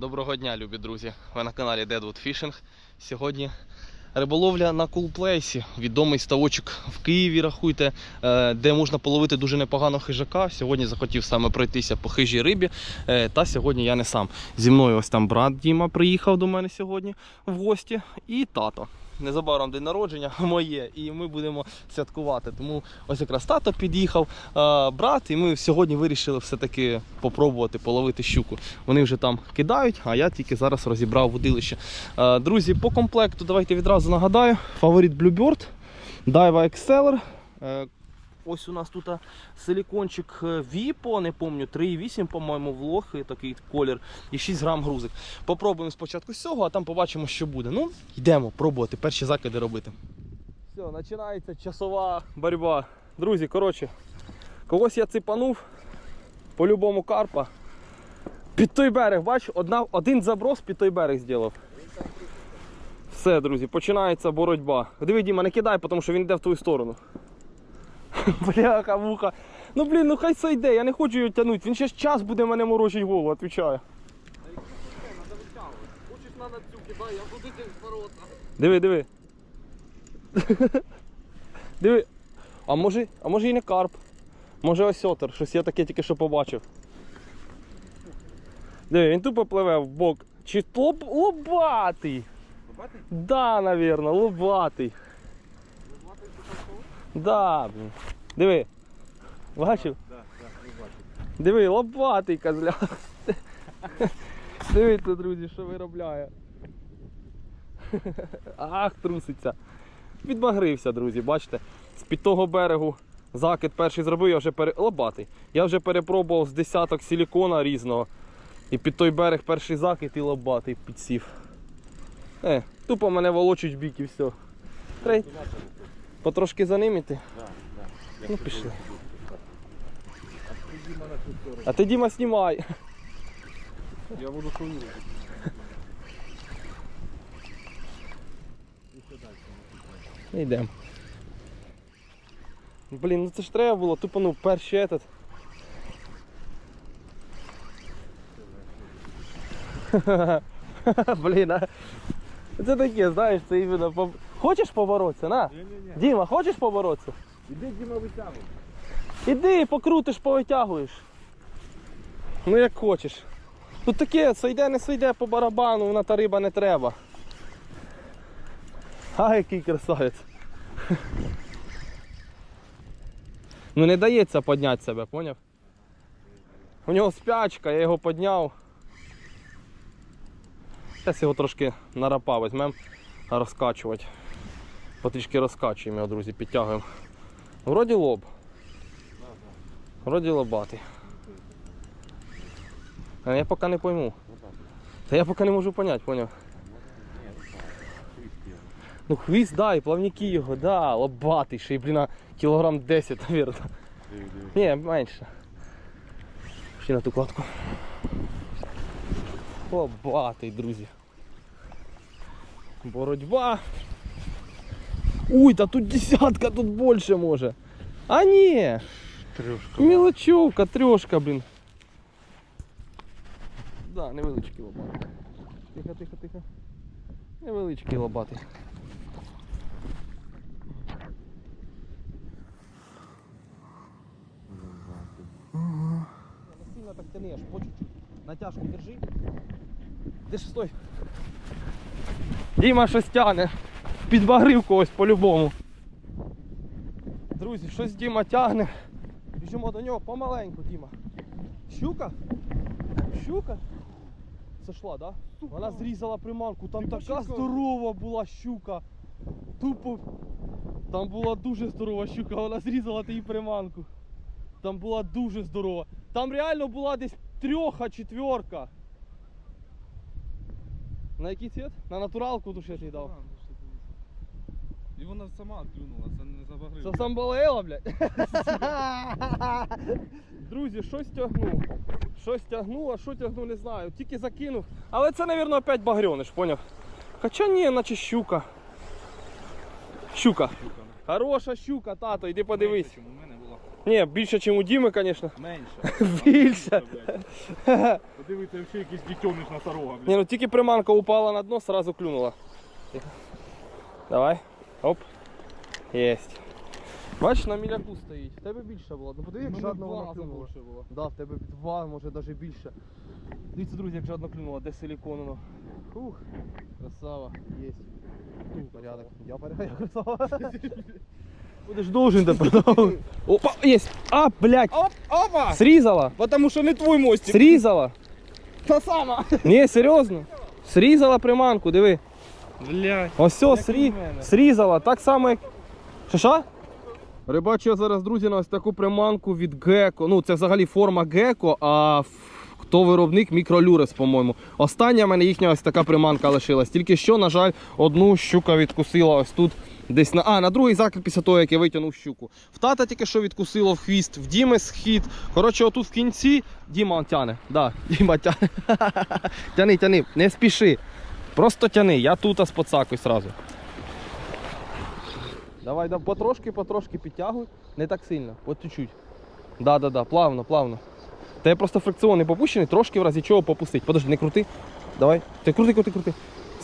Доброго дня, любі друзі! Ви на каналі Deadwood Fishing. Сьогодні риболовля на кулплейсі. Відомий ставочок в Києві, рахуйте, е, де можна половити дуже непогано хижака. Сьогодні захотів саме пройтися по хижій рибі. е, Та сьогодні я не сам. Зі мною ось там брат Діма приїхав до мене сьогодні в гості. І тато. Незабаром день народження моє, і ми будемо святкувати. Тому ось якраз тато під'їхав, е, брат, і ми сьогодні вирішили все-таки попробувати половити щуку. Вони вже там кидають, а я тільки зараз розібрав водилище. Е, Друзі, по комплекту давайте відразу нагадаю. Фаворит Bluebird, Daiwa Exceller. Ось у нас тут а, силікончик е, Віпо, не пам'ятаю, 3,8, по-моєму, влог, такий колір, і 6 грам грузик. Попробуємо спочатку з цього, а там побачимо, що буде. Ну, йдемо пробувати, перші закиди робити. Все, починається часова боротьба. Друзі, коротше, когось я ципанув, по-любому карпа. Під той берег, бач, одна, один заброс під той берег зробив. Все, друзі, починається боротьба. Диви, Діма, не кидай, тому що він йде в твою сторону. Бляха, муха. Ну блін, ну хай це йде, я не хочу його тягнути. Він ще ж час буде мене морочить голову, відповідаю. Хочеш на цю кидай, я буду тебе ворота. Диви, диви. диви. А може, а може і не карп. Може осьотер, щось я таке тільки що побачив. Диви, він тупо пливе в бок. Чи лоб, лобатий? Побачиш? Да, навірно, лобатий. Да, блін. Диви. Бачив? Так, не бачу. Диви, лобатий козля. Дивіться, друзі, що виробляє. Ах, труситься. Відбагрився, друзі, бачите? З-під того берегу закид перший зробив, я вже пере... лобатий. Я вже перепробував з десяток силікона різного. І під той берег перший закид і лобатий підсів. Е, тупо мене волочуть в бік і все. Трей, потрошки за ним іти. Ну, пішли. А ти Діма знімай. Я буду свою. Йдемо. Блін, ну це ж треба було, тупо ну перший этот. Блін, а це таке, знаєш, це іменно Хочеш поборотися, на? Діма, хочеш поборотися? Іди, Діма, витягуй. Іди, покрутиш, повитягуєш. Ну як хочеш. Тут таке, сойде, не сойде по барабану, вона та риба не треба. А який красавець. Ну не дається підняти себе, поняв? У нього спячка, я його підняв. Зараз його трошки на рапа візьмемо розкачувати. Потрішки розкачуємо його, друзі, підтягуємо. Вроді лоб. Вроді лобатий. А я поки не пойму. Та я поки не можу поняти, поняв? Ну хвіст, да, і плавники його, да, лобатий, ще й, блін, кілограм 10, мабуть. Ні, менше. Ще на ту кладку. Лобатий, друзі. Боротьба. Уй, та тут десятка, тут більше може. А ні, Трюшка. мелочевка, трьошка, блін. Да, невеличкий лобатий. Тихо, тихо, тихо. Невеличкий лобатий. Сильно так тяни, аж по чуть-чуть. Натяжку держи. Де ж стой. Діма щось тягне. Підбагрив когось по-любому. Друзі, щось Діма тягне. Біжимо до нього помаленьку, Діма. Щука? Щука? Зайшла, да? Вона зрізала приманку. Там Типа така щука. здорова була щука. Тупо. Там була дуже здорова щука, вона зрізала її приманку. Там була дуже здорова. Там реально була десь трьоха, четверка. На який цвіт? На натуралку я тобі дав. І вона сама клюнула, це не забагрив. Це сам балеєла, блядь. Друзі, щось тягнув. Щось тягнув, а що тягнув, не знаю. Тільки закинув. Але це, мабуть, опять багрьониш, поняв? Хоча ні, наче щука. Щука. Хороша щука, тато, йди подивись. У мене була. Ні, більше, ніж у Діми, звісно. Менше. Більше. Подивіться, взагалі якийсь дітьониш носорога, Ні, ну тільки приманка упала на дно, сразу клюнула. Давай. Оп. Єсть. Бачиш, на міляку стоїть. В тебе більше було. Ну подиви, як жадно вона клюнула. було. Да, в тебе два, може навіть більше. Дивіться, друзі, як жадно клюнула, де силіконово. Фух, красава, єсть. Порядок. Я порядок, я красава. Будеш должен тепер. Опа, єсть. А, блядь, Оп, опа! срізала. Потому що не твій мостик. Срізала. Та сама. Ні, серйозно. Срізала приманку, диви. Блядь. Ось все, Як срі... срізала, так само як. Що що? Рибачу я зараз, друзі, на ось таку приманку від Геко. Ну, це взагалі форма Геко, а хто виробник мікролюрес, по-моєму. Остання в мене їхня ось така приманка лишилась. Тільки що, на жаль, одну щука відкусила ось тут. Десь на. А, на другий закид після того, як я витягнув щуку. В тата тільки що відкусило в хвіст, в Діми схід. Коротше, отут в кінці Діма тяне. Да, Діма тяне. тяни, тяни, не спіши. Просто тяни, я тут з поцакуй сразу. Давай, да, потрошки, потрошки підтягуй. Не так сильно, от чуть-чуть. Да, да, да, плавно, плавно. Та я просто фрикціонний попущений, трошки в разі чого попустить. Подожди, не крути. Давай. Ти крути, крути, крути.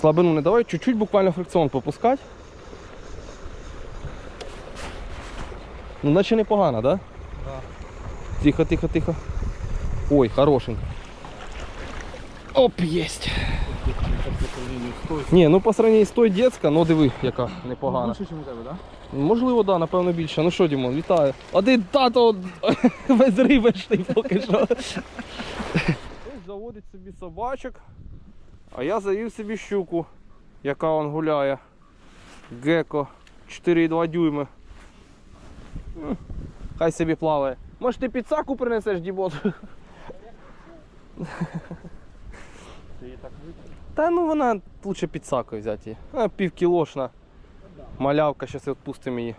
Слабину не давай, чуть-чуть буквально фрикціон попускать. Ну, наче непогано, да? Да. Тихо, тихо, тихо. Ой, хорошенько. Оп, єсть. Ні, ну по сравнению з той детська, ну диви, яка непогана. Більше, ніж у тебе, так? Можливо, да, напевно більше. Ну що, Дімон, вітаю. Один тато безрибочний поки що. Хтось заводить собі собачок, а я завів собі щуку, яка он гуляє. Геко 4,2 дюйми. Хай собі плаває. Може ти підсаку принесеш, Дібот? Ти її так витягнув. Та ну вона лучше підсакою взяти її. А, півкілошна. Малявка, зараз відпустимо її.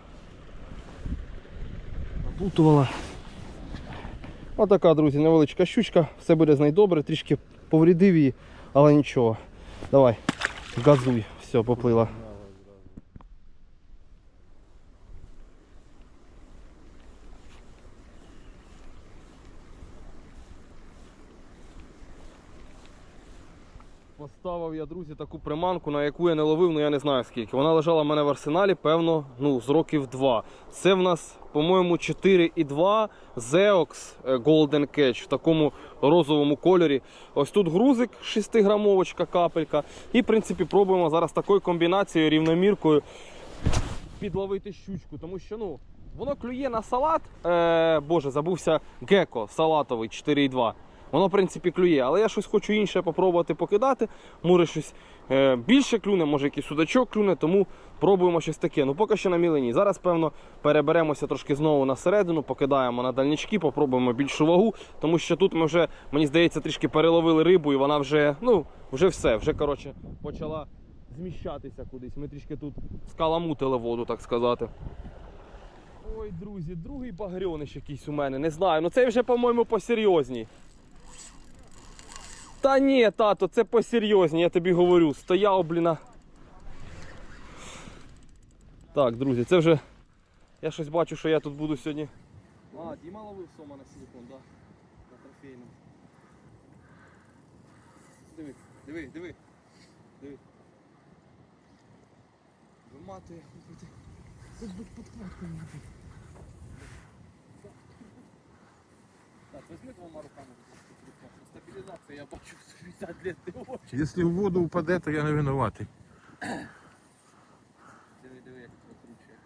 Наплутувала. Отака, друзі, невеличка щучка. Все буде з нею добре, трішки повредив її, але нічого. Давай, газуй. Все, поплила. Поставив я, друзі, таку приманку, на яку я не ловив, ну я не знаю скільки. Вона лежала в мене в арсеналі, певно, ну, з років два. Це в нас, по-моєму, 4,2 Zeox е, Golden Catch в такому розовому кольорі. Ось тут грузик 6-грамовочка, капелька. І, в принципі, пробуємо зараз такою комбінацією, рівноміркою підловити щучку, тому що ну, воно клює на салат. Е, боже, забувся геко салатовий 4,2. Воно, в принципі, клює, але я щось хочу інше попробувати покидати. Може щось е, більше клюне, може якийсь судачок клюне, тому пробуємо щось таке. Ну поки що на мілені. Зараз, певно, переберемося трошки знову на середину, покидаємо на дальнички, попробуємо більшу вагу, тому що тут ми вже, мені здається, трішки переловили рибу, і вона вже, ну, вже все, вже коротше, почала зміщатися кудись. Ми трішки тут скаламутили воду, так сказати. Ой, друзі, другий багрьониш якийсь у мене, не знаю. Ну цей вже, по-моєму, посерйозній. Та ні, тато, це посерйозні, я тобі говорю. Стояв, бліна. Так, друзі, це вже. Я щось бачу, що я тут буду сьогодні. А, Діма ловив сома на силикон. Да. На трофейному. Диви, диви, диви. Диви. Виматує. Хоч би підкладку не робити. Так, візьми двома руками. Стабілізація, я бачу 60 лет не очі. Если в воду упаде, то я не винуватий. Диви, диви, як прокручує.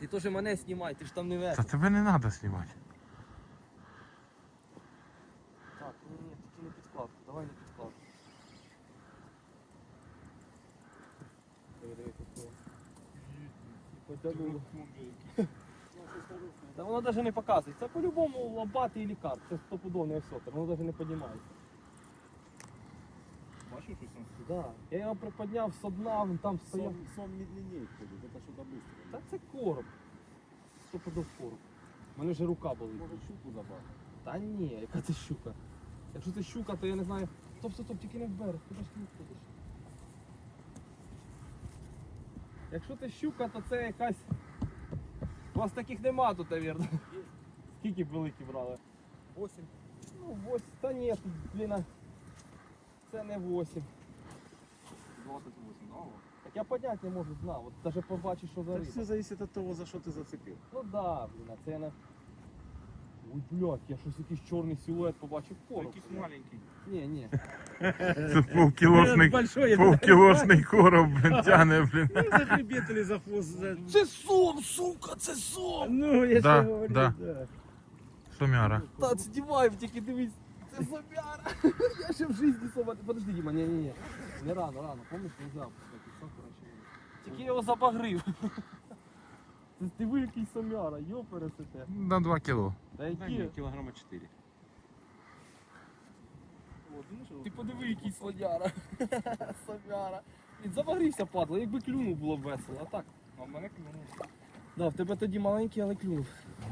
Ти теж мене знімай, ти ж там не Та тебе не треба знімати. Так, ні, ні, тільки не підкладку, давай не підкладку. Диви, диви, підкладку. Потягнуло. Та воно навіть не показує. Це по-любому лобатий лікар. Це стопудовний осьотер, воно навіть не піднімає. Бачиш, що там? Да. Я його приподняв з дна, він там стояв. Сон, сон медленнее ходит, это что-то быстро. Та це короб. Стопудов короб. У мене вже рука болить. Может щуку забрать? Та ні, яка це щука. Якщо це щука, то я не знаю. Стоп, стоп, стоп, тільки не в берег, куди ж ти ходиш? Якщо це щука, то це якась У вас таких нема тут, навірно. Скільки великі брали? 8. Ну, 8. Та ні, тут, блін, це не 8. 28, да? Так я понять не можу, знав. От даже побачиш, що за Так риба. все зависит от того, за що ти зацепив. Ну да, блін, а це не... Ой, блядь, я щось якийсь чорний силует побачив короб. Якийсь маленький. Ні, ні. Це повкілошний, Большой, повкілошний короб, блін, тяне, блін. Ну, за хребет или за хвост. За... Це сом, сука, це сом! Ну, я Да, же говорю, да. да. Сомяра. Та знімаємо, тільки дивись. Це сомяра. Я ще в житті сома. Подожди, Діма, ні, ні, ні. Не рано, рано. Помниш, не взяв. Тільки його забагрив. Це ти ви який сомяра, йо пересете. На 2 кіло. Та Да, які? кілограма 4. Ти подиви, який слоняра. Сомяра. Він забагрився, падла, якби клюнув було б весело, а так. А в мене клюнув. Да, в тебе тоді маленький, але клюнув.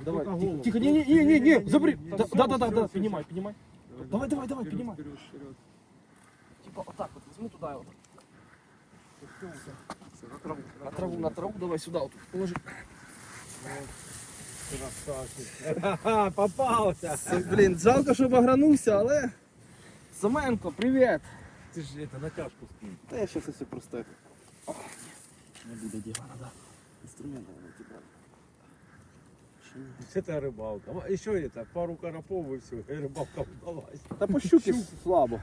Давай, тихо, голову. тихо, ні, ні, ні, ні, ні, забри. Ні, Да, ні, да, да, все, да, все, піднімай, піднімай. Давай, давай, давай, піднімай. вперед, вперед. Типа отак от, візьми туди от. Все, на траву. На траву, на траву, давай сюди от положи. Красавчик. Ха-ха, попався. Блін, жалко, що багранувся, але... Саменко, привіт. Ти ж это, натяжку скинь. Та я щас все просто... Не буде діла, надо інструмент типа. Это рыбалка. А Еще это, пару коропов и все, и рыбалка удалась. Та по щуки слабо.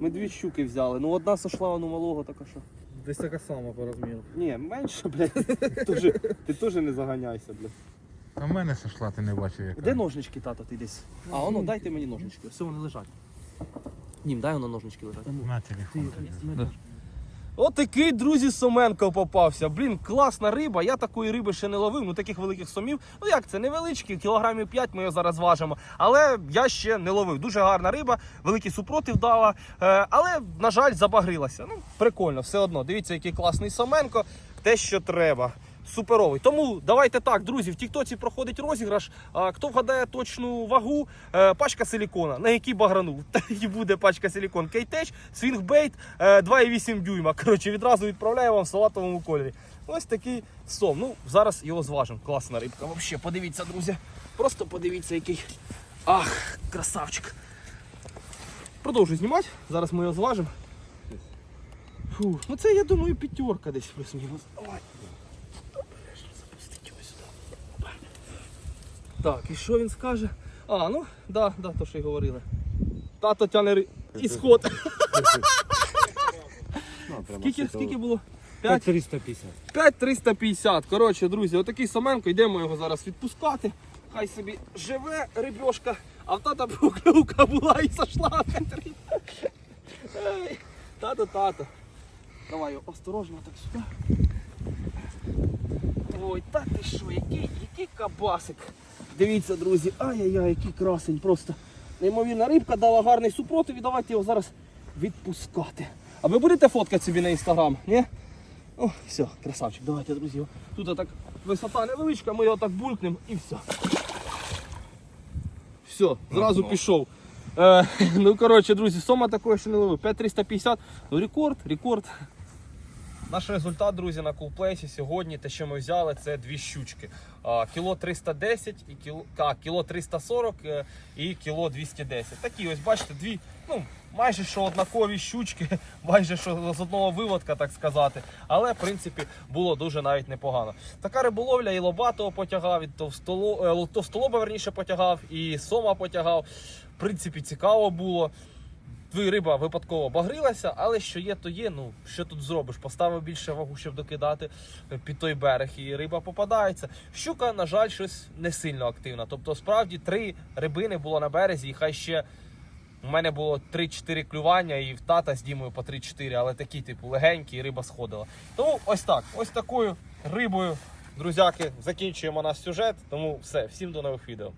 Ми дві щуки взяли, ну одна сошла, ну малого така що. Десь така сама по розміру. Ні, менше, блядь. Тоже, ти теж не заганяйся, блядь. А в мене сошла, ти не бачив яка. Де ножнички, тато, ти десь? А, воно, дайте мені ножнички. Все, вони лежать. Нім, дай воно ножнички лежать. На телефон. тобі. От такий, друзі, Соменко попався. Блін, класна риба. Я такої риби ще не ловив. Ну таких великих сомів. Ну як це, невеличкі, кілограмів 5 ми його зараз важимо. Але я ще не ловив. Дуже гарна риба, великий супротив дала. Е, але, на жаль, забагрилася. Ну, прикольно, все одно. Дивіться, який класний Соменко. Те, що треба. Суперовий. Тому давайте так, друзі, в Тіктоці проходить розіграш. А, хто вгадає точну вагу, е, пачка силікона, на який багранув. Та і буде пачка силікон. Кейтеч, свінгбейт е, 2,8 дюйма. Коротше, відразу відправляю вам в салатовому кольорі. Ось такий сом. Ну, зараз його зважимо. Класна рибка. Взагалі, подивіться, друзі. Просто подивіться, який. Ах, красавчик. Продовжуй знімати. Зараз ми його зважимо. Фу, ну це, я думаю, п'ятерка десь плюс-мінус. Давай. Запустить його сюди. Опа. Так, і що він скаже? А, ну, да, да, то що й говорили. Тато тяне ісход. Скільки, скільки було? 5? 350. 5350. Коротше, друзі, отакий Саменко, йдемо його зараз відпускати. Хай собі живе рибьошка, а в тата поклювка була і. Ей, Тато, тато. Давай його осторожно так сюди. Ой, та ти що, який, який кабасик. Дивіться, друзі, ай-яй-яй, який красень, просто неймовірна рибка дала гарний супротив і давайте його зараз відпускати. А ви будете фоткати собі на інстаграм? Ні? О, все, красавчик, давайте, друзі. Тут так висота невеличка, ми його так булькнемо і все. Все, зразу пішов. Е, ну, коротше, друзі, сома такої ще не ловив. 5350. Ну, рекорд, рекорд. Наш результат, друзі, на кулплейсі сьогодні, те, що ми взяли, це дві щучки. Кіло 310 і кіло, а, кіло 340 е, і кіло 210. Такі ось, бачите, дві, ну, майже що однакові щучки, майже що з одного виводка, так сказати. Але, в принципі, було дуже навіть непогано. Така риболовля і лобатого потягав, і е, товстолоба, верніше, потягав, і сома потягав. В принципі, цікаво було. Твоя риба випадково багрилася, але що є, то є. Ну що тут зробиш? Поставив більше вагу, щоб докидати е, під той берег, і риба попадається. Щука, на жаль, щось не сильно активна. Тобто, справді три рибини було на березі, і хай ще у мене було 3-4 клювання, і в тата з Дімою по 3-4, але такі, типу, легенькі, і риба сходила. Тому ось так, ось такою рибою, друзяки, закінчуємо наш сюжет. Тому все, всім до нових відео.